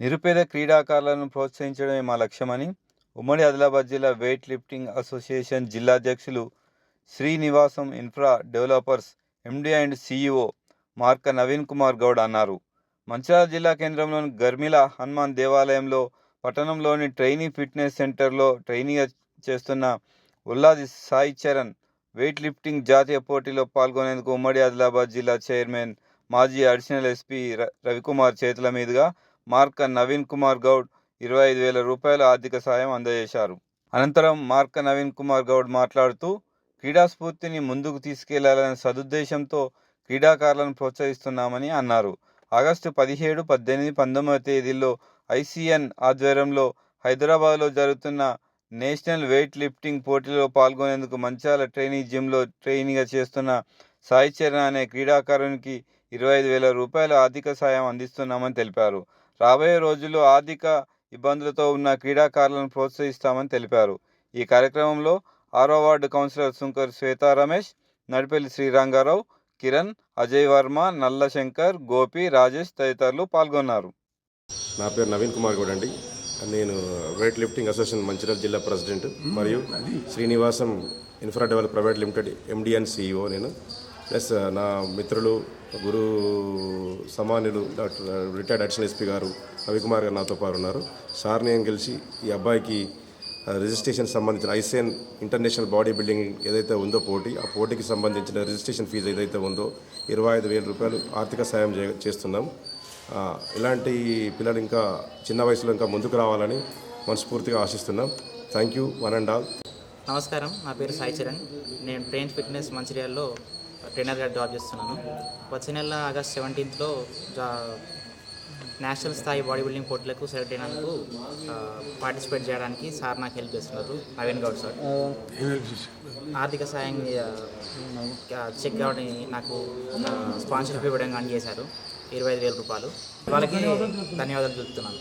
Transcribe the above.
నిరుపేద క్రీడాకారులను ప్రోత్సహించడమే మా లక్ష్యమని ఉమ్మడి ఆదిలాబాద్ జిల్లా వెయిట్ లిఫ్టింగ్ అసోసియేషన్ జిల్లా అధ్యక్షులు Srinivasam infra developers MD and CEO మార్క నవీన్ కుమార్ గౌడ్ అన్నారు. మంచిర్యాల జిల్లా కేంద్రంలోని గర్మిల హనుమాన్ దేవాలయంలో పట్టణంలోని ట్రైనింగ్ ఫిట్నెస్ సెంటర్లో ట్రైనింగ్ చేస్తున్న ఉల్లాది సాయి చరణ్ వెయిట్ లిఫ్టింగ్ జాతీయ పోటీలో పాల్గొనేందుకు ఉమ్మడి ఆదిలాబాద్ జిల్లా చైర్మన్ మాజీ అడిషనల్ ఎస్పీ ర- రవికుమార్ చేతుల మీదుగా మార్క నవీన్ కుమార్ గౌడ్ ఇరవై ఐదు వేల రూపాయల ఆర్థిక సాయం అందజేశారు. అనంతరం మార్క నవీన్ కుమార్ గౌడ్ మాట్లాడుతూ క్రీడా స్ఫూర్తిని ముందుకు తీసుకెళ్ళాలనే సదుద్దేశంతో క్రీడాకారులను ప్రోత్సహిస్తున్నామని అన్నారు. ఆగస్టు పదిహేడు పద్దెనిమిది పంతొమ్మిదవ తేదీల్లో ఐసీఎన్ ఆధ్వర్యంలో హైదరాబాద్లో జరుగుతున్న నేషనల్ వెయిట్ లిఫ్టింగ్ పోటీలో పాల్గొనేందుకు మంచాల ట్రైనింగ్ జిమ్లో ట్రైనింగ్గా చేస్తున్న సాయి చరణ అనే క్రీడాకారునికి ఇరవై ఐదు వేల రూపాయల ఆర్థిక సాయం అందిస్తున్నామని తెలిపారు. రాబోయే రోజుల్లో ఆర్థిక ఇబ్బందులతో ఉన్న క్రీడాకారులను ప్రోత్సహిస్తామని తెలిపారు. ఈ కార్యక్రమంలో ఆరో వార్డు కౌన్సిలర్ సుంకర్ శ్వేతా రమేష్ నడిపెల్లి శ్రీరంగారావు కిరణ్ అజయ్ వర్మ నల్ల శంకర్ గోపి రాజేష్ తదితరులు పాల్గొన్నారు. నా పేరు నవీన్ కుమార్ గౌడ్ అండి. నేను వెయిట్ లిఫ్టింగ్ అసోసియేషన్ మంచిర్యాల జిల్లా ప్రెసిడెంట్ మరియు Srinivasam infra develop private limited MD and CEO నేను. ప్లస్ నా మిత్రులు గురు సమానులు doctor retired additional SP garu Ravikumar గారు నాతో పాటు ఉన్నారు. సార్ నేను కలిసి ఈ అబ్బాయికి రిజిస్ట్రేషన్ సంబంధించిన ఐసిఎన్ ఇంటర్నేషనల్ బాడీ బిల్డింగ్ ఏదైతే ఉందో పోటీ ఆ పోటీకి సంబంధించిన రిజిస్ట్రేషన్ ఫీజు ఏదైతే ఉందో ఇరవై ఐదు వేల రూపాయలు ఆర్థిక సాయం చే చేస్తున్నాం. ఇలాంటి పిల్లలు ఇంకా చిన్న వయసులో ఇంకా ముందుకు రావాలని మనస్ఫూర్తిగా ఆశిస్తున్నాం. Thank you one and all. నమస్కారం నా పేరు సాయి చరణ్. నేను ట్రైన్ ఫిట్నెస్ మంచిర్యాల్లో ట్రైనర్గా జాబ్ చేస్తున్నాను. వచ్చే నెల ఆగస్ట్ సెవెంటీన్త్లో జా నేషనల్ స్థాయి బాడీ బిల్డింగ్ పోటీలకు సెలెక్ట్ అయినందుకు పార్టిసిపేట్ చేయడానికి సార్ నాకు హెల్ప్ చేస్తున్నారు నవీన్ గౌడ్ సార్. ఆర్థిక సాయం చెక్ కావడం నాకు స్పాన్సర్షిప్ ఇవ్వడం కానీ చేశారు. ఇరవై ఐదు వేల రూపాయలు. వాళ్ళకి ధన్యవాదాలు చెప్తున్నాను